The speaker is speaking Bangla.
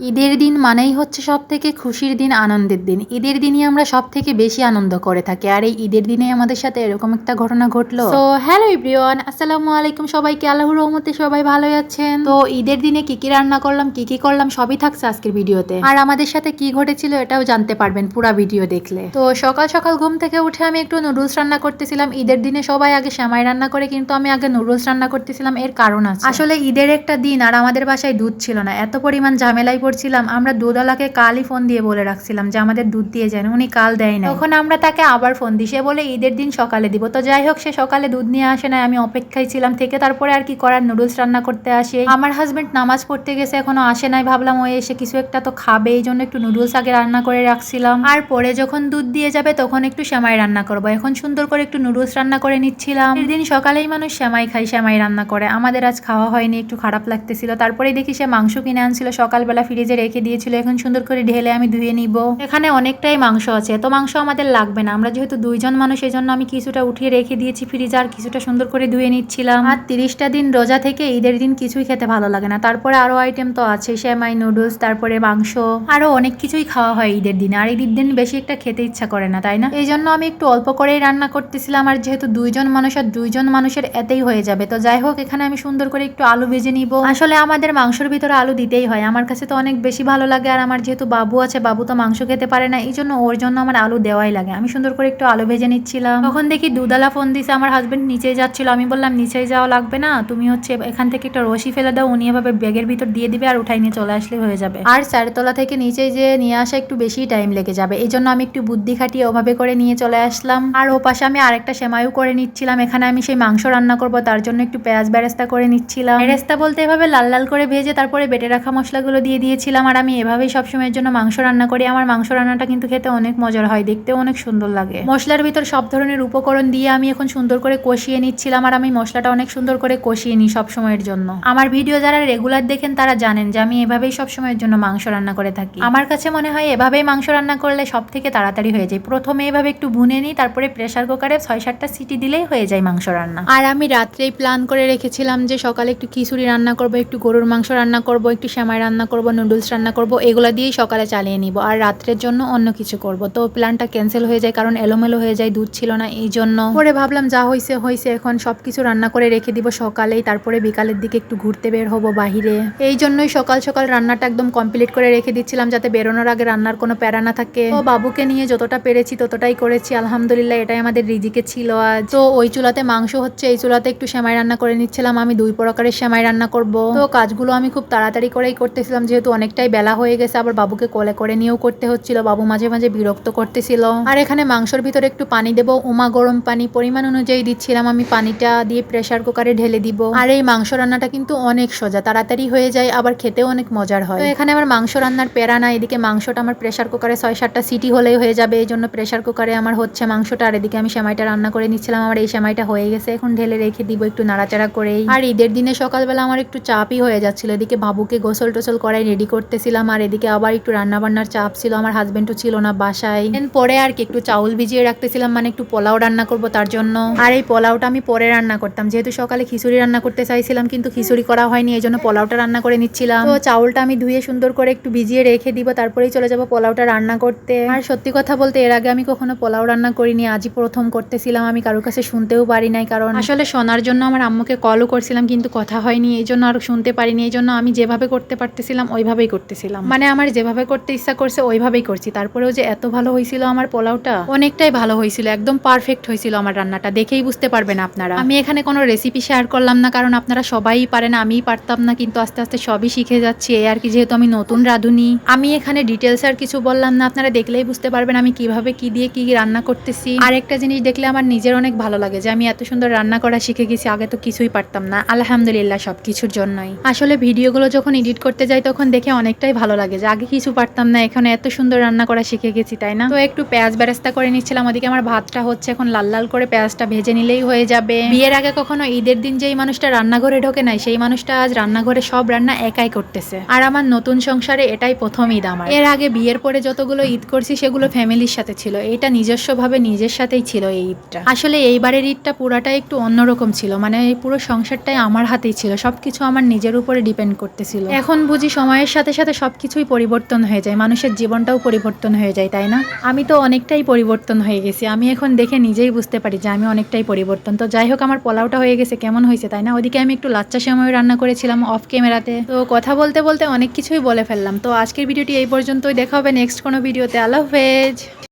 ঈদের দিন মানেই হচ্ছে সব থেকে খুশির দিন আনন্দের দিন। ঈদের দিনই আমরা সব থেকে বেশি আনন্দ করে থাকি। আর এই ঈদের দিনে আমাদের সাথে এরকম একটা ঘটনা ঘটলো। তো হ্যালো এভরিওয়ান আসসালামু আলাইকুম সবাইকে। আল্লাহ রহমতে সবাই ভালো আছেন। তো ঈদের দিনে কি কি রান্না করলাম কি কি করলাম সবই থাকছে আজকের ভিডিওতে। আর আমাদের সাথে কি ঘটেছিল এটাও জানতে পারবেন পুরা ভিডিও দেখলে। তো সকাল সকাল ঘুম থেকে উঠে আমি একটু নুডলস রান্না করতেছিলাম। ঈদের দিনে সবাই আগে সেমাই রান্না করে কিন্তু আমি আগে নুডলস রান্না করতেছিলাম। এর কারণ আছে। আসলে ঈদের একটা দিন আর আমাদের বাসায় দুধ ছিল না। এত পরিমাণ ঝামেলায় পড়ছিলাম আমরা দুধওয়ালাকে কালই ফোন দিয়ে বলে রাখছিলাম যে আমাদের দুধ দিয়ে যান উনি কাল দেয় না তখন আমরা তাকে আবার ফোন দিই, সে বলে, ঈদের দিন সকালে দিব। তো যাই হোক, সে সকালে দুধ নিয়ে আসে না আমি অপেক্ষায় ছিলাম থেকে। তারপরে আর কি করার, নুডলস রান্না করতে আসে। আমার হাজবেন্ড নামাজ পড়তে গেছে, এখনও আসে নাই। ভাবলাম, ও এসে কিছু একটা তো খাবে। এই জন্য একটু নুডলস আগে রান্না করে রাখছিলাম। আর পরে যখন দুধ দিয়ে যাবে, তখন একটু সেমাই রান্না করব। এখন সুন্দর করে একটু নুডলস রান্না করে নিচ্ছিলাম। দিন সকালেই মানুষ সেমাই খাই সেমাই রান্না করে। আমাদের আজ খাওয়া হয়নি, একটু খারাপ লাগতেছিল। তারপরে দেখি সে মাংস কিনে আনছিল, সকালবেলা ফ্রিজে রেখে দিয়েছিল, এখন সুন্দর করে ঢেলে আমি ধুয়ে নিব। এখানে অনেকটাই মাংস আছে, তো মাংস আমাদের লাগবে না। আমরা যেহেতু দুইজন মানুষ, এই জন্য আমি কিছুটা উঠিয়ে রেখে দিয়েছি ফ্রিজে আর কিছুটা সুন্দর করে ধুয়ে নিচ্ছিলাম। আর তিরিশটা দিন রোজা থেকে ঈদের দিন কিছুই খেতে ভালো লাগে না। তারপরে আরও আইটেম তো আছে, সেমাই নুডলস তারপরে মাংস। আরও অনেক কিছুই খাওয়া হয় ঈদের দিনে, আর ঈদের দিন বেশি একটা খেতে ইচ্ছা করে না, তাই না? এই জন্য আমি একটু অল্প করেই রান্না করতেছিলাম, আর যেহেতু দুইজন মানুষ আর দুইজন মানুষের এতেই হয়ে যাবে, তো যাই হোক, এখানে আমি সুন্দর করে একটু আলু ভেজে নিব। আসলে আমাদের মাংসের ভিতরে আলু দিতেই হয়, আমার কাছে তো অনেক বেশি ভালো লাগে আর আমার যেহেতু বাবু আছে, বাবু তো মাংস খেতে পারে না, এই জন্য ওর জন্য আমার আলু দেওয়াই লাগে। আমি সুন্দর করে একটু আলু ভেজে নিচ্ছিলাম। তখন দেখি দুদালা ফোন দিছে, আমার হাজবেন্ড নিচে যাচ্ছিল। আমি বললাম, নিচেই যাওয়া লাগবে না, তুমি হচ্ছে এখান থেকে একটা রশি ফেলে দাও, উনি এভাবে ব্যাগের ভিতর দিয়ে দিবে আর উঠাই নিয়ে চলে আসলে হয়ে যাবে। আর চারতলা থেকে নিচে যে নিয়ে আসা একটু বেশি টাইম লেগে যাবে, এই জন্য আমি একটু বুদ্ধি খাটিয়ে ওভাবে করে নিয়ে চলে আসলাম। আর ও পাশে আমি আরেকটা সেমাইও করে নিচ্ছিলাম, এখানে আমি সেই মাংস রান্না করব, তার জন্য একটু পেঁয়াজ বেরেস্তা করে নিচ্ছিলাম। বেরেস্তা বলতে এভাবে লাল লাল করে ভেজে তারপরে বেটে রাখা মশলাগুলো দিয়ে দিয়েছিলাম আর আমি এভাবেই সবসময়ের জন্য মাংস রান্না করি। আমার মাংস রান্নাটা কিন্তু খেতে অনেক মজার হয়, দেখতেও অনেক সুন্দর লাগে। মশলার ভিতর সব ধরনের উপকরণ দিয়ে আমি এখন সুন্দর করে কষিয়ে নিচ্ছিলাম আর আমি মশলাটা অনেক সুন্দর করে কষিয়ে নিই সব সময়ের জন্য। আমার ভিডিও যারা রেগুলার দেখেন তারা জানেন যে আমি এভাবেই সব সময়ের জন্য মাংস রান্না করে থাকি। আমার কাছে মনে হয় এভাবেই মাংস রান্না করলে সব থেকে তাড়াতাড়ি হয়ে যায়। প্রথমে এভাবে একটু ভুনে নিই, তারপরে প্রেশার কুকারে ছয় সাতটা সিটি দিলেই হয়ে যায় মাংস রান্না। আর আমি রাত্রেই প্ল্যান করে রেখেছিলাম যে সকালে একটু খিচুড়ি রান্না করব, একটু গরুর মাংস রান্না করব, একটু সেমাই রান্না করব নুডলস রান্না করব, এগুলো দিয়েই সকালে চালিয়ে নিব। আর রাত্রের জন্য অন্য কিছু করব। তো প্ল্যানটা ক্যান্সেল হয়ে যায় কারণ এলোমেলো হয়ে যায়, দুধ ছিল না এই জন্য। পরে ভাবলাম যা হয়েছে হয়েছে এখন সবকিছু রান্না করে রেখে দিব সকালেই। তারপরে বিকালের দিকে একটু ঘুরতে বের হব বাহিরে। এই জন্যই সকাল সকাল রান্নাটা একদম কমপ্লিট করে রেখে দিচ্ছিলাম যাতে বেরোনোর আগে রান্নার কোনো প্যারা না থাকে। তো বাবুকে নিয়ে যতটা পেরেছি ততটাই করেছি। আলহামদুলিল্লাহ এটাই আমাদের রিজিকে ছিল আজ। তো ওই চুলাতে মাংস হচ্ছে, এই চুলাতে একটু সেমাই রান্না করে নিচ্ছিলাম। আমি দুই প্রকারের সেমাই রান্না করব। তো কাজগুলো আমি খুব তাড়াতাড়ি করেই করতেছিলাম, যেহেতু অনেকটাই বেলা হয়ে গেছে, আবার বাবুকে কোলে করে নিয়েও করতে হচ্ছিল। বাবু মাঝে মাঝে বিরক্ত করতেছিল। আর এখানে মাংসর ভিতরে একটু পানি দেবো, উমা গরম পানি পরিমাণ অনুযায়ী দিচ্ছিলাম, আমি পানিটা দিয়ে প্রেসার কুকারে ঢেলে দিব। আর এই মাংস রান্নাটা কিন্তু অনেক সোজা, তাড়াতাড়ি হয়ে যায়, আবার খেতেও অনেক মজার হয়। এখানে আমার মাংস রান্নার পেরা না এদিকে মাংসটা আমার প্রেসার কুকারে ছয় সাতটা সিটি হলেই হয়ে যাবে, এই জন্য প্রেসার কুকারে আমার হচ্ছে মাংসটা, আর এদিকে আমি সেমাইটা রান্না করে নিচ্ছিলাম, আমার এই সেমাইটা হয়ে গেছে, এখন ঢেলে রেখে দিব একটু নাড়াচাড়া করেই। আর ঈদের দিনে সকালবেলা আমার একটু চাপই হয়ে যাচ্ছিল, এদিকে বাবুকে গোসল টোসল করাই রেডি করতেছিলাম, আর এদিকে আবার একটু রান্না বান্নার চাপ ছিল, আমার হাজবেন্ডও ছিল না বাসায়। দেন পরে আর কি একটু চাউল ভিজিয়ে রাখতেছিলাম মানে একটু পোলাও রান্না করব তার জন্য। আর এই পোলাওটা আমি পরে রান্না করতাম, যেহেতু সকালে খিচুড়ি রান্না করতে চাইছিলাম, কিন্তু খিচুড়ি করা হয়নি, এই জন্য পোলাওটা রান্না করে নিচ্ছিলাম। তো চাউলটা আমি ধুয়ে সুন্দর করে একটু ভিজিয়ে রেখে দিব, তারপরেই চলে যাব পোলাওটা রান্না করতে। আর সত্যি কথা বলতে, এর আগে আমি কখনো পোলাও রান্না করিনি, আজই প্রথম করতেছিলাম, আমি কারোর কাছে শুনতেও পারি নাই, কারণ আসলে শোনার জন্য আমার আম্মুকে কলও করছিলাম, কিন্তু কথা হয়নি, এই জন্য আর শুনতে পারিনি, এই জন্য আমি যেভাবে করতে পারতেছিলাম ওইভাবেই করতেছিলাম। মানে আমার যেভাবে করতে ইচ্ছা করছে, ওইভাবেই করছি। তারপরেও যে এত ভালো হয়েছিল আমার পোলাওটা, অনেকটাই ভালো হয়েছিল একদম পারফেক্ট হয়েছিল আমার রান্নাটা। দেখেই বুঝতে পারবেন আপনারা। আমি এখানে কোনো রেসিপি শেয়ার করলাম না, কারণ আপনারা সবাই পারেন, আমিই পারতাম না, কিন্তু আস্তে আস্তে সবই শিখে যাচ্ছি। এই আর কি, যেহেতু আমি নতুন রাঁধুনি, আমি এখানে ডিটেলস আর কিছু বললাম না, আপনারা দেখলেই বুঝতে পারবেন আমি কীভাবে কি দিয়ে কি রান্না করতেছি। আর একটা জিনিস দেখলে আমার নিজের অনেক ভালো লাগে, যে আমি এত সুন্দর রান্না করা শিখে গেছি, আগে তো কিছুই পারতাম না। আলহামদুলিল্লাহ সব কিছুর জন্যই। আসলে ভিডিওগুলো যখন এডিট করতে যাই, তখন দেখে অনেকটাই ভালো লাগে যে আগে কিছু পারতাম না, এখানে এত সুন্দর রান্না করা শিখে গেছি, তাই না? তো একটু পেঁয়াজ বেরেস্তা করে নিচ্ছিলাম, ওদিকে আমার ভাতটা হচ্ছে এখন লাল লাল করে পেঁয়াজটা ভেজে নিলেই হয়ে যাবে। বিয়ের আগে কখনো ঈদের দিন যেই মানুষটা রান্নাঘরে ঢোকে নাই, সেই মানুষটা আজ রান্নাঘরে সব রান্না একাই করতেছে। আর আমার নতুন সংসারে এটাই প্রথম ঈদ আমার। এর আগে বিয়ের পরে যতগুলো ঈদ করছি, সেগুলো ফ্যামিলির সাথে ছিল। এটা নিজস্বভাবে নিজের সাথেই ছিল এই ঈদটা। আসলে এইবারের ঈদটা পুরাটাই একটু অন্যরকম ছিল মানে পুরো সংসারটাই আমার হাতেই ছিল, সবকিছু আমার নিজের উপরে ডিপেন্ড করতেছিল। এখন বুঝি সময়ের সময়ের সাথে সাথে সব কিছুই পরিবর্তন হয়ে যায়। মানুষের জীবনটাও পরিবর্তন হয়ে যায়, তাই না? আমি তো অনেকটাই পরিবর্তন হয়ে গেছি। আমি এখন দেখে নিজেই বুঝতে পারি যে আমি অনেকটাই পরিবর্তন। তো যাই হোক, আমার পোলাওটা হয়ে গেছে, কেমন হয়েছে, তাই না? ওদিকে আমি একটু লাচ্চা সময় রান্না করেছিলাম অফ ক্যামেরাতে তো কথা বলতে বলতে অনেক কিছুই বলে ফেললাম। তো আজকের ভিডিওটি এই পর্যন্তই। দেখা হবে নেক্সট কোনো ভিডিওতে। আল্লাহ হাফেজ।